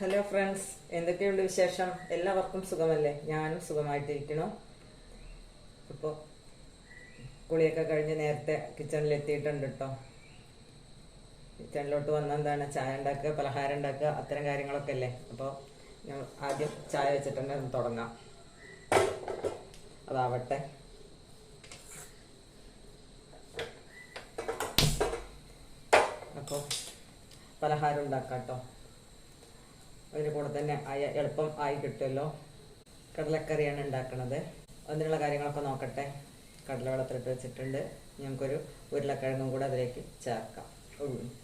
Hello friends എന്തൊക്കെയുണ്ട് വിശേഷം? എല്ലാവർക്കും സുഖമല്ലേ? ഞാനും സുഖമായിട്ടിരിക്കണു ഇപ്പോൾ കുളിയൊക്കെ കഴിഞ്ഞ് നേരത്തെ കിച്ചണിൽ എത്തിയിട്ടുണ്ട് കേട്ടോ കിച്ചണിലോട്ട് വന്ന എന്താണ് ചായ ഉണ്ടാക്കുക പലഹാരം ഉണ്ടാക്കുക അത്തരം കാര്യങ്ങളൊക്കെ അല്ലേ? അപ്പോൾ ഞാൻ ആദ്യം ചായ വെച്ചിട്ടുണ്ട് ഒന്ന് തുടങ്ങാം. അതാവട്ടെ. അപ്പോൾ പലഹാരം ഉണ്ടാക്കാം കേട്ടോ അതിന്റെ കൂടെ തന്നെ ആയ എളുപ്പം ആയി കിട്ടുമല്ലോ. കടലക്കറിയാണ് ഉണ്ടാക്കുന്നത് അതിനുള്ള കാര്യങ്ങളൊക്കെ നോക്കട്ടെ. കടല വെള്ളത്തിലിട്ട് വെച്ചിട്ടുണ്ട്. നമുക്കൊരു ഉരുളക്കിഴങ്ങും കൂടെ അതിലേക്ക് ചേർക്കാം.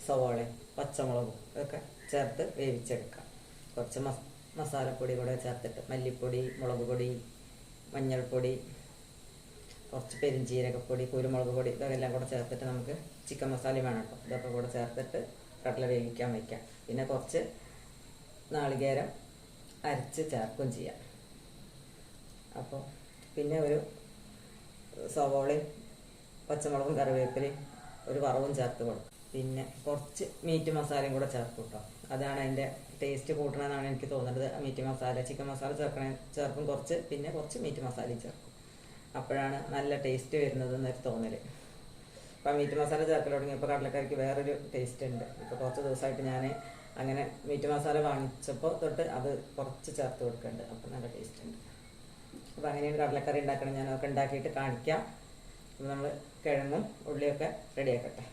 സവാളയും പച്ചമുളകും ഇതൊക്കെ ചേർത്ത് വേവിച്ചെടുക്കാം. കുറച്ച് മസ് മസാലപ്പൊടി കൂടെ ചേർത്തിട്ട് മല്ലിപ്പൊടി മുളക് പൊടി മഞ്ഞൾപ്പൊടി കുറച്ച് പെരിഞ്ചീരകപ്പൊടി കുരുമുളക് പൊടി ഇതെല്ലാം കൂടെ ചേർത്തിട്ട് നമുക്ക് ചിക്കൻ മസാല വേണം കേട്ടോ. ഇതൊക്കെ കൂടെ ചേർത്തിട്ട് കടല വേവിക്കാൻ വയ്ക്കാം. പിന്നെ കുറച്ച് നാളികേരം അരച്ച് ചേർക്കുകയും ചെയ്യാം. അപ്പോൾ പിന്നെ ഒരു സവോളയും പച്ചമുളകും കറിവേപ്പിലയും ഒരു വറവും ചേർത്ത് കൊടുക്കും. പിന്നെ കുറച്ച് മീറ്റ് മസാലയും കൂടെ ചേർക്കും കേട്ടോ. അതാണ് അതിന്റെ ടേസ്റ്റ് കൂട്ടണമെന്നാണ് എനിക്ക് തോന്നുന്നത്. മീറ്റ് മസാല ചിക്കൻ മസാല ചേർക്കണേ ചേർക്കും കുറച്ച് പിന്നെ കുറച്ച് മീറ്റ് മസാലയും ചേർക്കും. അപ്പോഴാണ് നല്ല ടേസ്റ്റ് വരുന്നത് എന്നൊരു തോന്നൽ അപ്പം മീറ്റ് മസാല ചേർക്കൽ തുടങ്ങിയപ്പോൾ കടലക്കറിക്ക് വേറൊരു ടേസ്റ്റ് ഉണ്ട്. ഇപ്പോൾ കുറച്ച് ദിവസമായിട്ട് ഞാൻ അങ്ങനെ മീറ്റ് മസാല വാങ്ങിച്ചപ്പോൾ തൊട്ട് അത് കുറച്ച് ചേർത്ത് കൊടുക്കുന്നുണ്ട് അപ്പം നല്ല ടേസ്റ്റ് ഉണ്ട്. അപ്പോൾ അങ്ങനെയാണ് കടലക്കറി ഉണ്ടാക്കണം. ഞാനൊക്കെ ഉണ്ടാക്കിയിട്ട് കാണിക്കാം. അപ്പോൾ നമ്മൾ കിഴങ്ങും ഉള്ളിയൊക്കെ റെഡിയാക്കട്ടെ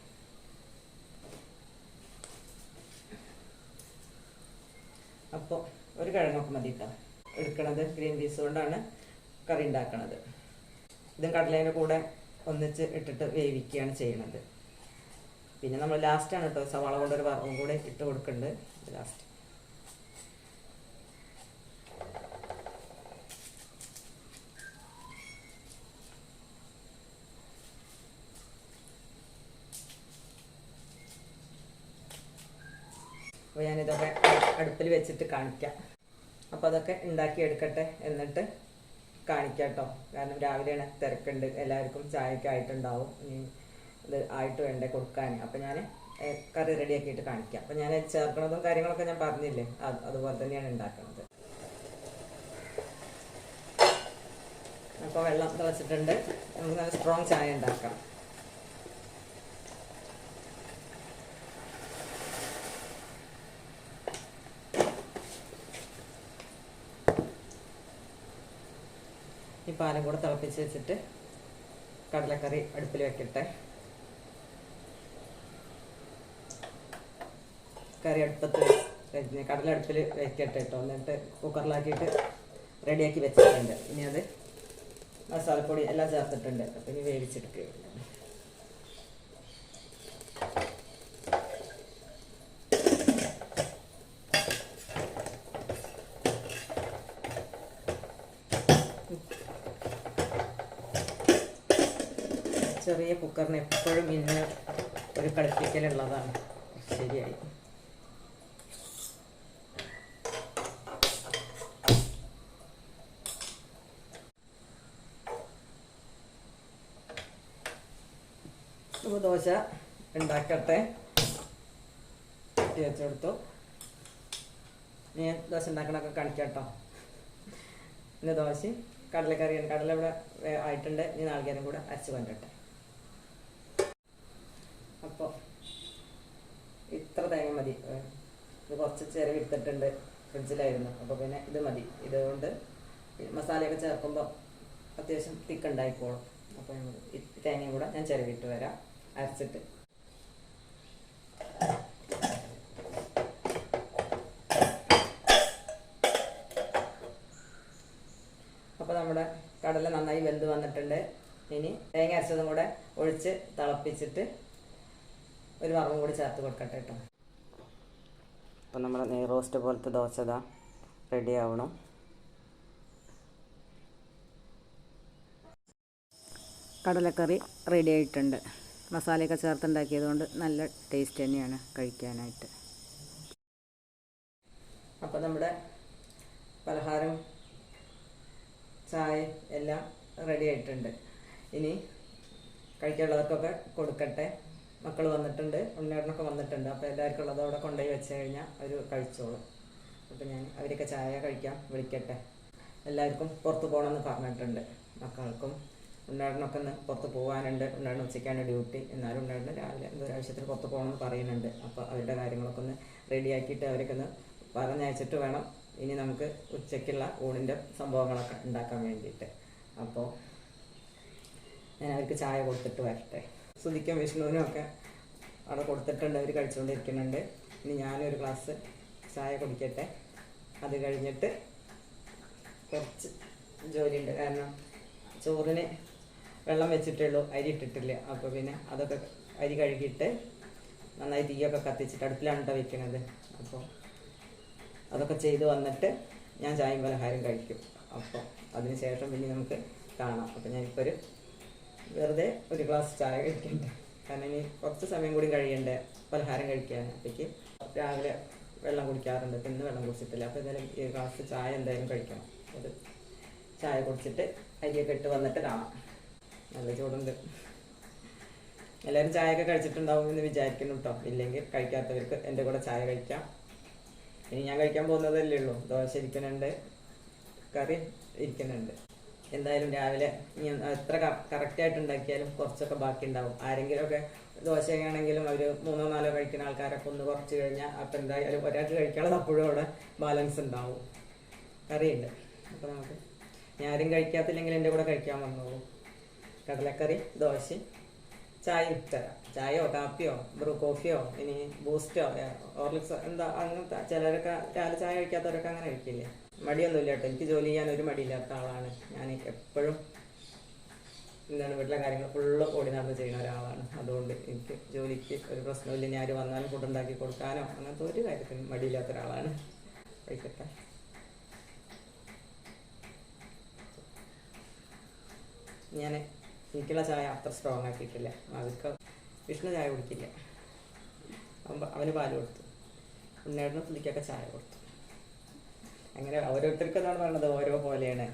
അപ്പോൾ ഒരു കിഴങ്ങൊക്കെ മതി കേട്ടോ എടുക്കണത് ഗ്രീൻ പീസ് കൊണ്ടാണ് കറി ഉണ്ടാക്കണത്. ഇതും കടലേന്റെ കൂടെ ഒന്നിച്ച് ഇട്ടിട്ട് വേവിക്കുകയാണ് ചെയ്യണത്. പിന്നെ നമ്മൾ ലാസ്റ്റാണ് കേട്ടോ സവാള കൊണ്ടൊരു വറവും കൂടെ ഇട്ട് കൊടുക്കുന്നുണ്ട് ലാസ്റ്റ് അപ്പോൾ ഞാനിതൊക്കെ അടുപ്പിൽ വെച്ചിട്ട് കാണിക്കാം. അപ്പോൾ അതൊക്കെ ഉണ്ടാക്കി എടുക്കട്ടെ എന്നിട്ട് കാണിക്കാം കേട്ടോ കാരണം രാവിലെയാണ് തിരക്കുണ്ട്. എല്ലാവർക്കും ചായക്ക് ആയിട്ടുണ്ടാവും. ഇനി ആയിട്ട് വേണ്ടേ കൊടുക്കാൻ. അപ്പം ഞാൻ കറി റെഡിയാക്കിയിട്ട് കാണിക്കാം. അപ്പം ഞാൻ ചേർക്കണതും കാര്യങ്ങളൊക്കെ ഞാൻ പറഞ്ഞില്ലേ? അത് അതുപോലെ തന്നെയാണ് ഉണ്ടാക്കുന്നത് അപ്പോൾ വെള്ളം തിളച്ചിട്ടുണ്ട് നമുക്ക് നല്ല സ്ട്രോങ് ചായ ഉണ്ടാക്കാം. ഈ പാലും കൂടെ തിളപ്പിച്ച് വെച്ചിട്ട് കടലക്കറി അടുപ്പിൽ വെക്കട്ടെ. കറി അടുപ്പത്ത് കടലടുപ്പിൽ വെക്കട്ടെ കേട്ടോ. എന്നിട്ട് കുക്കറിലാക്കിയിട്ട് റെഡിയാക്കി വെച്ചിട്ടുണ്ട്. ഇനി അത് മസാലപ്പൊടി എല്ലാം ചേർത്തിട്ടുണ്ട്. അപ്പം ഇനി വേവിച്ചെടുക്കുക. ചെറിയ കുക്കറിന് എപ്പോഴും ഇന്ന് ഒരു കളിപ്പിക്കലുള്ളതാണ് ശരിയായി അപ്പോൾ ദോശ ഉണ്ടാക്കട്ടെ. കുട്ടി വെച്ചെടുത്തു. ഞാൻ ദോശ ഉണ്ടാക്കണമൊക്കെ കാണിക്കട്ടോ. കേട്ടോ ഇന്ന് ദോശയും കടലക്കറിയാണ് കടല ഇവിടെ ആയിട്ടുണ്ട്. ഇനി നാളികേരം കൂടെ അരച്ച് കൊണ്ടിട്ടെ. അപ്പോൾ ഇത്ര തേങ്ങ മതി. ഇത് കുറച്ച് ചെറിയ എടുത്തിട്ടുണ്ട് ഫ്രിഡ്ജിലായിരുന്നു. അപ്പോൾ പിന്നെ ഇത് മതി. ഇതുകൊണ്ട് മസാലയൊക്കെ ചേർക്കുമ്പോൾ അത്യാവശ്യം തിക്കുണ്ടായിക്കോളും അപ്പോൾ തേങ്ങയും കൂടെ ഞാൻ ചിരവിട്ട് വരാം. അരച്ചിട്ട്. അപ്പോൾ നമ്മുടെ കടല നന്നായി വെന്ത് വന്നിട്ടുണ്ട്. ഇനി തേങ്ങ അരച്ചതും കൂടെ ഒഴിച്ച് തിളപ്പിച്ചിട്ട് ഒരു വറവും കൂടി ചേർത്ത് കൊടുക്കട്ടെ കേട്ടോ. അപ്പോൾ നമ്മുടെ നെയ് റോസ്റ്റ് പോലത്തെ ദോശ ഇതാ റെഡി ആവണം. കടലക്കറി റെഡി ആയിട്ടുണ്ട്. മസാലയൊക്കെ ചേർത്തുണ്ടാക്കിയതുകൊണ്ട് നല്ല ടേസ്റ്റ് തന്നെയാണ് കഴിക്കാനായിട്ട്. അപ്പോൾ നമ്മുടെ പലഹാരം ചായ എല്ലാം റെഡി ആയിട്ടുണ്ട്. ഇനി കഴിക്കാനുള്ളതൊക്കെ കൊടുക്കട്ടെ. മക്കൾ വന്നിട്ടുണ്ട് ഉണ്ണേട്ടനൊക്കെ വന്നിട്ടുണ്ട്. അപ്പോൾ എല്ലാവർക്കും ഉള്ളത് അവിടെ കൊണ്ടുപോയി വെച്ച് കഴിഞ്ഞാൽ അവർ കഴിച്ചോളും. അപ്പം ഞാൻ അവരൊക്കെ ചായ കഴിക്കാം വിളിക്കട്ടെ. എല്ലാവർക്കും പുറത്ത് പോകണമെന്ന് പറഞ്ഞിട്ടുണ്ട് മക്കൾക്കും. ഉണ്ണാടിനൊക്കെ ഒന്ന് പുറത്ത് പോകാനുണ്ട് ഉണ്ടായിരുന്ന ഉച്ചയ്ക്കാണ് ഡ്യൂട്ടി. എന്നാലും ഉണ്ടായിരുന്നു. രാവിലെ എന്തോ ഒരു ആവശ്യത്തിന് പുറത്ത് പോകണമെന്ന് പറയുന്നുണ്ട്. അപ്പോൾ അവരുടെ കാര്യങ്ങളൊക്കെ ഒന്ന് റെഡിയാക്കിയിട്ട് അവരൊക്കെ ഒന്ന് പറഞ്ഞയച്ചിട്ട് വേണം ഇനി നമുക്ക് ഉച്ചയ്ക്കുള്ള ഊണിന്റെ സംഭവങ്ങളൊക്കെ ഉണ്ടാക്കാൻ വേണ്ടിയിട്ട്. അപ്പോൾ ഞാൻ അവർക്ക് ചായ കൊടുത്തിട്ട് വരട്ടെ. സുധിക്കും വിഷ്ണുവിനും ഒക്കെ അവിടെ കൊടുത്തിട്ടുണ്ട്. അവർ കഴിച്ചുകൊണ്ടിരിക്കുന്നുണ്ട്. ഇനി ഞാനൊരു ഗ്ലാസ് ചായ കുടിക്കട്ടെ. അത് കഴിഞ്ഞിട്ട് കുറച്ച് ജോലിയുണ്ട്. കാരണം ചോറിന് വെള്ളം വെച്ചിട്ടുള്ളൂ അരി ഇട്ടിട്ടില്ല. അപ്പോൾ പിന്നെ അതൊക്കെ അരി കഴുകിയിട്ട് നന്നായി തീയൊക്കെ കത്തിച്ചിട്ട് അടുപ്പിലാണ് കേട്ടോ വെക്കുന്നത് അപ്പോൾ അതൊക്കെ ചെയ്ത് വന്നിട്ട് ഞാൻ ചായയും പലഹാരം കഴിക്കും. അപ്പോൾ അതിന് ശേഷം പിന്നെ നമുക്ക് കാണാം. അപ്പോൾ ഞാനിപ്പോൾ ഒരു വെറുതെ ഒരു ഗ്ലാസ് ചായ കഴിക്കണ്ട. കാരണം ഇനി കുറച്ച് സമയം കൂടി കഴിയണ്ടേ പലഹാരം കഴിക്കാൻ. അപ്പോഴേക്ക് രാവിലെ വെള്ളം കുടിക്കാറുണ്ട്. പിന്നെ ഇന്ന് വെള്ളം കുടിച്ചിട്ടില്ല. അപ്പോൾ എന്തായാലും ഈ ഗ്ലാസ് ചായ എന്തായാലും കഴിക്കണം. അത് ചായ കുടിച്ചിട്ട് അരിയൊക്കെ ഇട്ട് വന്നിട്ട് കാണാം. നല്ല ചൂടുണ്ട് എല്ലാവരും ചായയൊക്കെ കഴിച്ചിട്ടുണ്ടാവും എന്ന് വിചാരിക്കുന്നു കേട്ടോ ഇല്ലെങ്കിൽ കഴിക്കാത്തവർക്ക് എന്റെ കൂടെ ചായ കഴിക്കാം. ഇനി ഞാൻ കഴിക്കാൻ പോകുന്നതല്ലേ ഉള്ളൂ. ദോശ ഇരിക്കുന്നുണ്ട്. കറി ഇരിക്കുന്നുണ്ട്. എന്തായാലും രാവിലെ ഞാൻ എത്ര കറക്റ്റായിട്ട് ഉണ്ടാക്കിയാലും കുറച്ചൊക്കെ ബാക്കി ഉണ്ടാവും ആരെങ്കിലുമൊക്കെ ദോശയാണെങ്കിലും അവർ മൂന്നോ നാലോ കഴിക്കുന്ന ആൾക്കാരൊക്കെ ഒന്ന് കുറച്ച് കഴിഞ്ഞാൽ അപ്പം എന്തായാലും ഒരാൾക്ക് കഴിക്കാനുള്ളത് അപ്പോഴും അവിടെ ബാലൻസ് ഉണ്ടാവും. കറിയുണ്ട്. അപ്പോൾ നമുക്ക് ഞാനും കഴിക്കാത്തില്ലെങ്കിൽ എന്റെ കൂടെ കഴിക്കാൻ വന്നോളൂ. കടലക്കറി ദോശയും ചായ തരാം ചായയോ കാപ്പിയോ ബ്രൂ കോഫിയോ ഇനി ബൂസ്റ്റോ ഓർലിക്സോ എന്താ അങ്ങനത്തെ ചിലരൊക്കെ രാവിലെ ചായ കഴിക്കാത്തവരൊക്കെ അങ്ങനെ കഴിക്കില്ലേ? മടിയൊന്നുമില്ല കേട്ടോ. എനിക്ക് ജോലി ചെയ്യാൻ ഒരു മടിയില്ലാത്ത ആളാണ്. ഞാൻ എപ്പോഴും എന്താണ് വീട്ടിലെ കാര്യങ്ങൾ ഫുള്ള് ഓടി നടന്ന് ചെയ്യുന്ന ഒരാളാണ്. അതുകൊണ്ട് എനിക്ക് ജോലിക്ക് ഒരു പ്രശ്നമില്ല ഞാൻ ആര് വന്നാലും ഫുഡ് ഉണ്ടാക്കി കൊടുക്കാനോ അങ്ങനത്തെ ഒരു കാര്യത്തിനും മടിയില്ലാത്ത ഒരാളാണ്. കഴിക്കട്ടെ. ഞാൻ എനിക്കുള്ള ചായ അത്ര സ്ട്രോങ് ആക്കിയിട്ടില്ല. അവർക്ക് വിഷ്ണു ചായ കുടിക്കില്ല. അവന് പാൽ കൊടുത്തു. ഉണ്ണേടിന് പുള്ളിക്കൊക്കെ ചായ കൊടുത്തു. അങ്ങനെ ഓരോരുത്തർക്ക് എന്താണ് പറയുന്നത് ഓരോ പോലെയാണ്.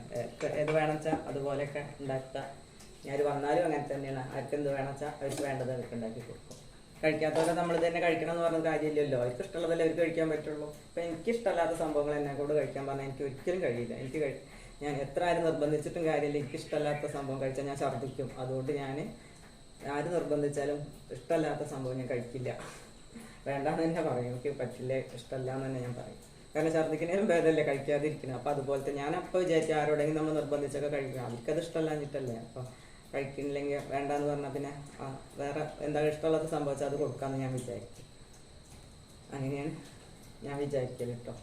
ഏത് വേണം വെച്ചാൽ അതുപോലെയൊക്കെ ഉണ്ടാക്കുക. ഞാൻ വന്നാലും അങ്ങനെ തന്നെയാണ്. ആർക്ക് എന്ത് വേണം വെച്ചാൽ അവർക്ക് വേണ്ടത് അവർക്ക് ഉണ്ടാക്കി കൊടുക്കും. കഴിക്കാത്തവരെ നമ്മൾ തന്നെ കഴിക്കണം എന്ന് പറഞ്ഞ കാര്യമില്ലല്ലോ. അവർക്ക് ഇഷ്ടമുള്ളതല്ലേ അവർക്ക് കഴിക്കാൻ പറ്റുള്ളൂ. അപ്പം എനിക്കിഷ്ടമല്ലാത്ത സംഭവങ്ങൾ എന്നെ കൂടെ കഴിക്കാൻ പറഞ്ഞാൽ എനിക്ക് ഒരിക്കലും കഴിയില്ല. എനിക്ക് കഴി ഞാൻ എത്ര ആരും നിർബന്ധിച്ചിട്ടും കാര്യമില്ല. എനിക്ക് ഇഷ്ടമല്ലാത്ത സംഭവം കഴിച്ചാൽ ഞാൻ ഛർദ്ദിക്കും. അതുകൊണ്ട് ഞാൻ ആര് നിർബന്ധിച്ചാലും ഇഷ്ടമല്ലാത്ത സംഭവം ഞാൻ കഴിക്കില്ല. വേണ്ടാന്ന് തന്നെ പറയും. എനിക്ക് പറ്റില്ല ഇഷ്ടമല്ല എന്ന് തന്നെ ഞാൻ പറയും. കാരണം ഛർദ്ദിക്കുന്നതിനും ഭേദമല്ലേ കഴിക്കാതിരിക്കുന്നത്. അപ്പം അതുപോലത്തെ ഞാൻ അപ്പോൾ വിചാരിച്ചു ആരോടെങ്കിലും നമ്മൾ നിർബന്ധിച്ചൊക്കെ കഴിക്കണം അവർക്കത് ഇഷ്ടമല്ലാഞ്ഞിട്ടല്ലേ. അപ്പം കഴിക്കുന്നില്ലെങ്കിൽ വേണ്ടാന്ന് പറഞ്ഞാൽ പിന്നെ ആ, വേറെ എന്താ ഇഷ്ടമുള്ളത് സംഭവിച്ചാൽ അത് കൊടുക്കാമെന്ന് ഞാൻ വിചാരിക്കും. അങ്ങനെയാണ് ഞാൻ വിചാരിക്കൽ കേട്ടോ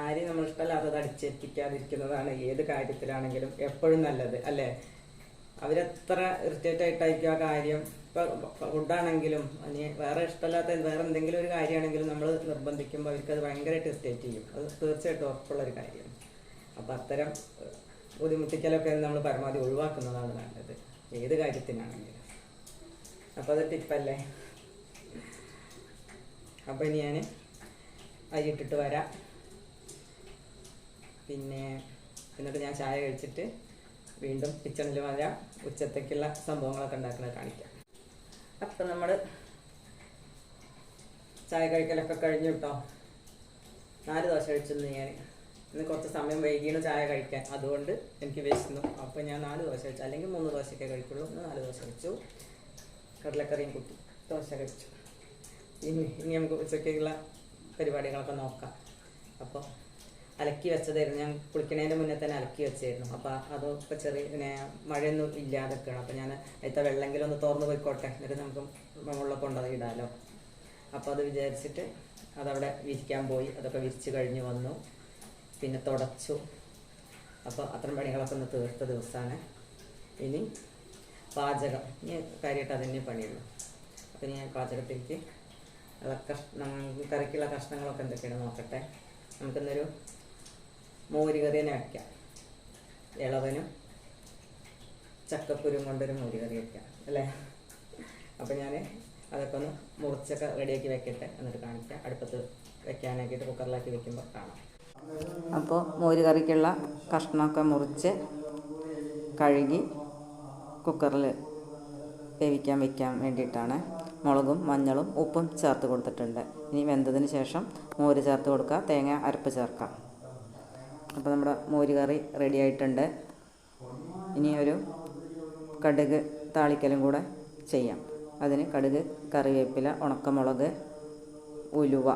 ആരെയും നമ്മൾ ഇഷ്ടമല്ലാത്തത് അടിച്ചേൽപ്പിക്കാതിരിക്കുന്നതാണ് ഏത് കാര്യത്തിലാണെങ്കിലും എപ്പോഴും നല്ലത് അല്ലേ? അവരെത്ര ഇറിറ്റേറ്റ് ആയിട്ടായിരിക്കും ആ കാര്യം. ഇപ്പൊ ഫുഡാണെങ്കിലും വേറെ ഇഷ്ടമല്ലാത്ത വേറെ എന്തെങ്കിലും ഒരു കാര്യമാണെങ്കിലും നമ്മൾ നിർബന്ധിക്കുമ്പോൾ അവർക്ക് അത് ഭയങ്കരമായിട്ട് ഇറിറ്റേറ്റ് ചെയ്യും. അത് തീർച്ചയായിട്ടും ഉറപ്പുള്ള ഒരു കാര്യമാണ് അപ്പം അത്തരം ബുദ്ധിമുട്ടിക്കലൊക്കെ നമ്മൾ പരമാവധി ഒഴിവാക്കുന്നതാണ് നല്ലത് ഏത് കാര്യത്തിനാണെങ്കിലും. അപ്പോൾ അത് ടിപ്പല്ലേ അപ്പോൾ ഇനി ഞാൻ അരിയിട്ടിട്ട് വരാം. പിന്നെ എന്നിട്ട് ഞാൻ ചായ കഴിച്ചിട്ട് വീണ്ടും കിച്ചണിൽ വരാം. ഉച്ചത്തേക്കുള്ള സംഭവങ്ങളൊക്കെ ഉണ്ടാക്കുന്നത് കാണിക്കാം. അപ്പം നമ്മൾ ചായ കഴിക്കലൊക്കെ കഴിഞ്ഞു കേട്ടോ നാല് ദോശ കഴിച്ചിരുന്നു ഞാൻ. ഇന്ന് കുറച്ച് സമയം വൈകിയാണ് ചായ കഴിക്കാൻ. അതുകൊണ്ട് എനിക്ക് വിശന്നു. അപ്പോൾ ഞാൻ നാല് ദോശ കഴിച്ചു. അല്ലെങ്കിൽ മൂന്ന് ദോശയൊക്കെ കഴിക്കുള്ളൂ. നാല് ദോശ കഴിച്ചു. കടലക്കറിയും കുത്തി ദോശ കഴിച്ചു. ഇനി ഇനി നമുക്ക് ഉച്ചയ്ക്കുള്ള പരിപാടികളൊക്കെ നോക്കാം. അപ്പോൾ അലക്കി വെച്ചതായിരുന്നു. ഞാൻ കുളിക്കണേന്റെ മുന്നേ തന്നെ അലക്കി വെച്ചായിരുന്നു അപ്പോൾ അതൊക്കെ ചെറിയ പിന്നെ മഴയൊന്നും ഇല്ലാതൊക്കെയാണ് അപ്പോൾ ഞാൻ അതിലത്തെ വെള്ളമെങ്കിലും ഒന്ന് തുറന്ന് പോയിക്കോട്ടെ. എന്നിട്ട് നമുക്ക് മുകളിൽ കൊണ്ടത് ഇടാലോ. അപ്പോൾ അത് വിചാരിച്ചിട്ട് അതവിടെ വിരിക്കാൻ പോയി. അതൊക്കെ വിരിച്ച് കഴിഞ്ഞ് വന്നു. പിന്നെ തുടച്ചു. അപ്പോൾ അത്തരം പണികളൊക്കെ ഒന്ന് തീർത്ത ദിവസമാണ് ഇനി പാചകം. ഇനി കാര്യമായിട്ട് അതന്നെ പണിയുള്ളൂ. അപ്പോൾ ഞാൻ പാചകത്തിലേക്ക് അതൊക്കെ കറിക്കുള്ള കഷ്ണങ്ങളൊക്കെ എന്തൊക്കെയാണ് നോക്കട്ടെ. നമുക്കിന്നൊരു മോര് തന്നെ വയ്ക്കാം ഇളവനും ചക്കക്കുരും കൊണ്ടൊരു മോര് കറി വയ്ക്കാം അല്ലേ? അപ്പോൾ ഞാൻ അതൊക്കെ ഒന്ന് മുറിച്ചൊക്കെ റെഡിയാക്കി വെക്കട്ടെ എന്നിട്ട് കാണിക്കാം. അടുപ്പത്ത് വെക്കാനാക്കിയിട്ട് കുക്കറിലാക്കി വെക്കുമ്പോൾ കാണാം. അപ്പോൾ മോര് കറിക്കുള്ള കഷ്ണമൊക്കെ മുറിച്ച് കഴുകി കുക്കറിൽ വേവിക്കാൻ വെക്കാൻ വേണ്ടിയിട്ടാണ് മുളകും മഞ്ഞളും ഉപ്പും ചേർത്ത് കൊടുത്തിട്ടുണ്ട്. ഇനി വെന്തതിന് ശേഷം മോര് ചേർത്ത് കൊടുക്കുക തേങ്ങ അരപ്പ് ചേർക്കാം. അപ്പോൾ നമ്മുടെ മോര് കറി റെഡി ആയിട്ടുണ്ട്. ഇനി ഒരു കടുക് താളിക്കലും കൂടെ ചെയ്യാം. അതിന് കടുക് കറിവേപ്പില ഉണക്കമുളക് ഉലുവ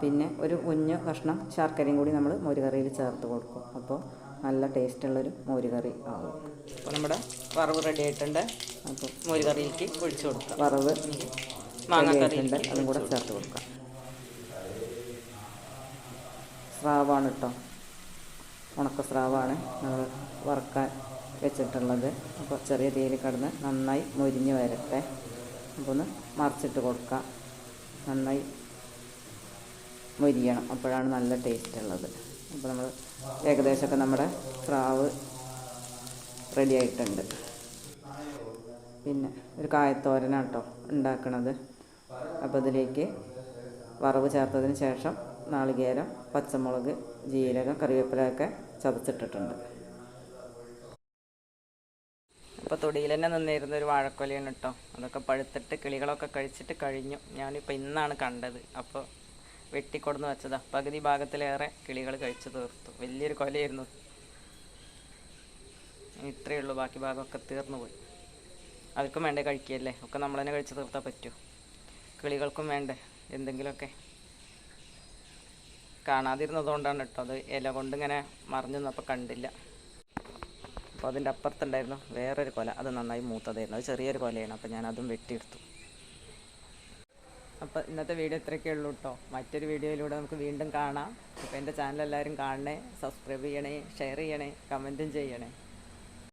പിന്നെ ഒരു കുഞ്ഞ് കഷ്ണം ശർക്കരയും കൂടി നമ്മൾ മോര് കറിയിൽ ചേർത്ത് കൊടുക്കും. അപ്പോൾ നല്ല ടേസ്റ്റുള്ളൊരു മോര് കറി ആവും. അപ്പോൾ നമ്മുടെ വറവ് റെഡി ആയിട്ടുണ്ട്. അപ്പോൾ മോര് കറിയിലേക്ക് ഒഴിച്ചു കൊടുക്കാം. വറവ് മാങ്ങാക്കറിയിലേക്ക് റെഡിയായിട്ടുണ്ട് അതും കൂടെ ചേർത്ത് കൊടുക്കാം. സ്രാവാണ് കേട്ടോ ഉണക്ക സ്രാവാണ് നമ്മൾ വറക്കാൻ വെച്ചിട്ടുള്ളത്. അപ്പോൾ ചെറിയ തീയിൽ കിടന്ന് നന്നായി മൊരിഞ്ഞ് വരട്ടെ. അപ്പോൾ ഒന്ന് മറിച്ചിട്ട് കൊടുക്കാം. നന്നായി മൊരിയണം. അപ്പോഴാണ് നല്ല ടേസ്റ്റ് ഉള്ളത്. അപ്പോൾ നമ്മൾ ഏകദേശമൊക്കെ നമ്മുടെ സ്രാവ് റെഡി ആയിട്ടുണ്ട്. പിന്നെ ഒരു കായത്തോരനാട്ടോ ഉണ്ടാക്കണത്. അപ്പോൾ ഇതിലേക്ക് വറവ് ചേർത്തതിന് ശേഷം നാളികേരം പച്ചമുളക് ജീരകം കറിവേപ്പിലയൊക്കെ ചതച്ചിട്ടിട്ടുണ്ട്. ഇപ്പോൾ തൊടിയിൽ തന്നെ നിന്നിരുന്ന ഒരു വാഴക്കൊലയാണ് കേട്ടോ അതൊക്കെ പഴുത്തിട്ട് കിളികളൊക്കെ കഴിച്ചിട്ട് കഴിഞ്ഞു. ഞാനിപ്പോൾ ഇന്നാണ് കണ്ടത്. അപ്പോൾ വെട്ടിക്കൊടുന്ന് വെച്ചതാ. പകുതി ഭാഗത്തിലേറെ കിളികൾ കഴിച്ചു തീർത്തു. വലിയൊരു കൊലയായിരുന്നു. ഇത്രയേ ഉള്ളൂ. ബാക്കി ഭാഗമൊക്കെ തീർന്നു പോയി. അവർക്കും വേണ്ടേ കഴിക്കുകയല്ലേ ഒക്കെ നമ്മൾ തന്നെ കഴിച്ച് തീർത്താൽ പറ്റൂ. കിളികൾക്കും വേണ്ടേ? എന്തെങ്കിലുമൊക്കെ കാണാതിരുന്നതുകൊണ്ടാണ് കേട്ടോ അത് ഇല കൊണ്ട് ഇങ്ങനെ നിന്നപ്പോൾ കണ്ടില്ല. അപ്പോൾ അതിന്റെ അപ്പുറത്തുണ്ടായിരുന്നു വേറൊരു കൊല. അത് നന്നായി മൂത്തതായിരുന്നു. അത് ചെറിയൊരു കൊലയാണ്. അപ്പോൾ ഞാൻ അതും വെട്ടിയെടുത്തു. അപ്പോൾ ഇന്നത്തെ വീഡിയോ ഇത്രയൊക്കെ ഉള്ളൂ കേട്ടോ. മറ്റൊരു വീഡിയോയിലൂടെ നമുക്ക് വീണ്ടും കാണാം. അപ്പോൾ എന്റെ ചാനൽ എല്ലാവരും കാണണേ സബ്സ്ക്രൈബ് ചെയ്യണേ ഷെയർ ചെയ്യണേ കമന്റും ചെയ്യണേ.